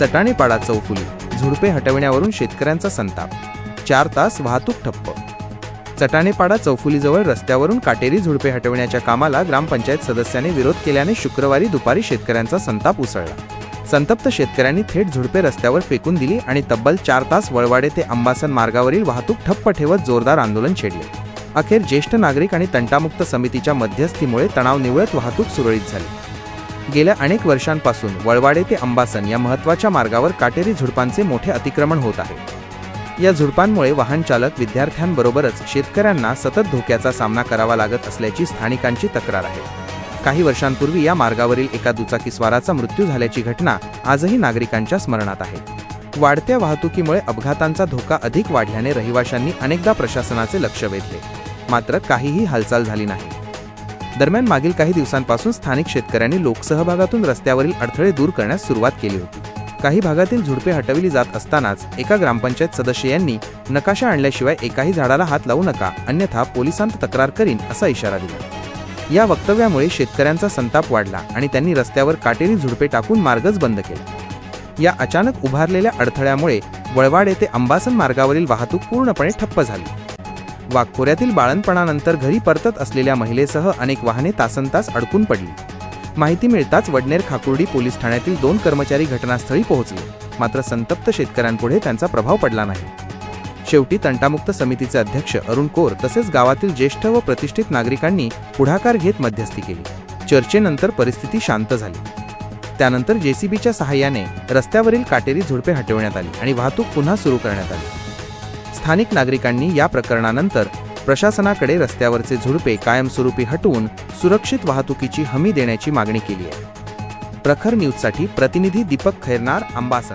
चटाणेपाडा चौफुली झुडपे हटविण्यावरून शेतकऱ्यांचा संताप. चार तास वाहतूक ठप्प. चटाणेपाडा चौफुलीजवळ रस्त्यावरून काटेरी झुडपे हटविण्याच्या कामाला ग्रामपंचायत सदस्याने विरोध केल्याने शुक्रवारी दुपारी शेतकऱ्यांचा संताप उसळला. संतप्त शेतकऱ्यांनी थेट झुडपे रस्त्यावर फेकून दिली आणि तब्बल चार तास वळवाडे ते अंबासन मार्गावरील वाहतूक ठप्प ठेवत जोरदार आंदोलन छेडले. अखेर ज्येष्ठ नागरिक आणि तंटामुक्त समितीच्या मध्यस्थीमुळे तणाव निवळत वाहतूक सुरळीत झाली. गेल्या अनेक वर्षांपासून वळवाडे ते अंबासन या महत्त्वाच्या मार्गावर काटेरी झुडपांचे मोठे अतिक्रमण होत आहे. या झुडपांमुळे वाहन चालक विद्यार्थ्यांबरोबरच शेतकऱ्यांना सतत धोक्याचा सामना करावा लागत असल्याची स्थानिकांची तक्रार आहे. काही वर्षांपूर्वी या मार्गावरील एका दुचाकीस्वाराचा मृत्यू झाल्याची घटना आजही नागरिकांच्या स्मरणात आहे. वाढत्या वाहतुकीमुळे अपघातांचा धोका अधिक वाढल्याने रहिवाशांनी अनेकदा प्रशासनाचे लक्ष वेधले. मात्र काहीही हालचाल झाली नाही. दरम्यान मागील काही दिवसांपासून स्थानिक शेतकऱ्यांनी लोकसहभागातून रस्त्यावरील अडथळे दूर करण्यास सुरुवात केली होती. काही भागातील झुडपे हटविली जात असतानाच एका ग्रामपंचायत सदस्य यांनी नकाशा आणल्याशिवाय एकाही झाडाला हात लावू नका अन्यथा पोलिसांत तक्रार करीन असा इशारा दिला. या वक्तव्यामुळे शेतकऱ्यांचा संताप वाढला आणि त्यांनी रस्त्यावर काटेरी झुडपे टाकून मार्गच बंद केला. या अचानक उभारलेल्या अडथळ्यामुळे वळवाड येथे अंबासन मार्गावरील वाहतूक पूर्णपणे ठप्प झाली. वाघखोऱ्यातील बाळणपणानंतर घरी परतत असलेल्या महिलेसह अनेक वाहने तासनतास अडकून पडली. माहिती मिळताच वडनेर खाकुर्डी पोलीस ठाण्यातील दोन कर्मचारी घटनास्थळी पोहोचले. मात्र संतप्त शेतकऱ्यांपुढे त्यांचा प्रभाव पडला नाही. शेवटी तंटामुक्त समितीचे अध्यक्ष अरुण कोर तसेच गावातील ज्येष्ठ व प्रतिष्ठित नागरिकांनी पुढाकार घेत मध्यस्थी केली. चर्चेनंतर परिस्थिती शांत झाली. त्यानंतर जेसीबीच्या सहाय्याने रस्त्यावरील काटेरी झुडपे हटवण्यात आली आणि वाहतूक पुन्हा सुरू करण्यात आली. स्थानिक नागरिकांनी या प्रकरणानंतर प्रशासनाकडे रस्त्यावरचे झुडपे कायमस्वरूपी हटवून सुरक्षित वाहतुकीची हमी देण्याची मागणी केली आहे. प्रखर न्यूजसाठी प्रतिनिधी दीपक खैरनार अंबासन